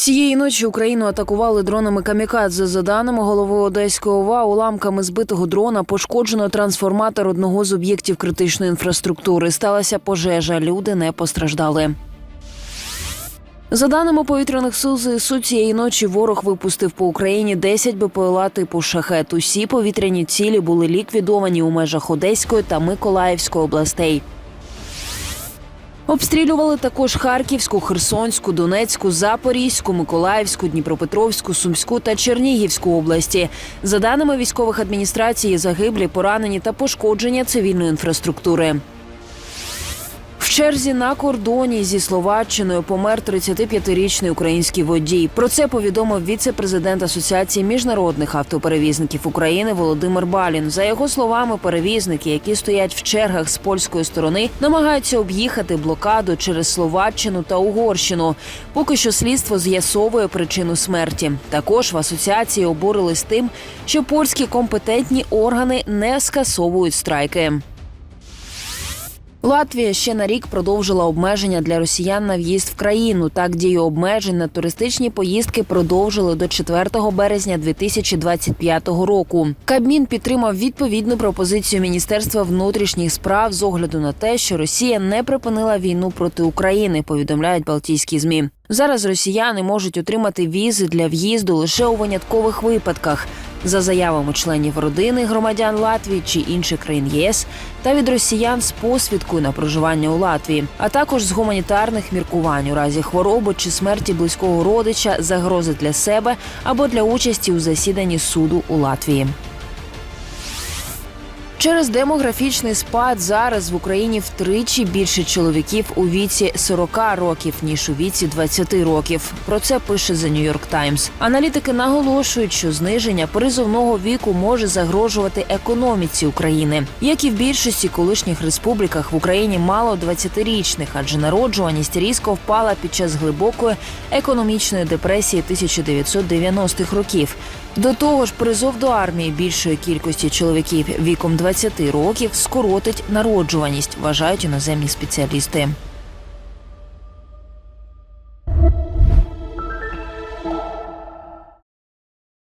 Цієї ночі Україну атакували дронами камікадзе. За даними голови Одеської ОВА, уламками збитого дрона пошкоджено трансформатор одного з об'єктів критичної інфраструктури. Сталася пожежа. Люди не постраждали. За даними повітряних сил ЗСУ, цієї ночі ворог випустив по Україні 10 БПЛА типу шахет. Усі повітряні цілі були ліквідовані у межах Одеської та Миколаївської областей. Обстрілювали також Харківську, Херсонську, Донецьку, Запорізьку, Миколаївську, Дніпропетровську, Сумську та Чернігівську області. За даними військових адміністрацій, загиблі, поранені та пошкодження цивільної інфраструктури. Черзі на кордоні зі Словаччиною помер 35-річний український водій. Про це повідомив віце-президент Асоціації міжнародних автоперевізників України Володимир Балін. За його словами, перевізники, які стоять в чергах з польської сторони, намагаються об'їхати блокаду через Словаччину та Угорщину. Поки що слідство з'ясовує причину смерті. Також в асоціації обурились тим, що польські компетентні органи не скасовують страйки. Латвія ще на рік продовжила обмеження для росіян на в'їзд в країну. Так дію обмежень на туристичні поїздки продовжили до 4 березня 2025 року. Кабмін підтримав відповідну пропозицію Міністерства внутрішніх справ з огляду на те, що Росія не припинила війну проти України. Повідомляють Балтійські змі. Зараз росіяни можуть отримати візи для в'їзду лише у виняткових випадках. За заявами членів родини громадян Латвії чи інших країн ЄС та від росіян з посвідкою на проживання у Латвії, а також з гуманітарних міркувань у разі хвороби чи смерті близького родича, загрози для себе або для участі у засіданні суду у Латвії. Через демографічний спад зараз в Україні втричі більше чоловіків у віці 40 років ніж у віці 20 років. Про це пише The New York Times. Аналітики наголошують, що зниження призовного віку може загрожувати економіці України, як і в більшості колишніх республіках в Україні мало 20-річних, адже народжуваність різко впала під час глибокої економічної депресії 1990-х років. До того ж, призов до армії більшої кількості чоловіків віком 20 років скоротить народжуваність, вважають іноземні спеціалісти.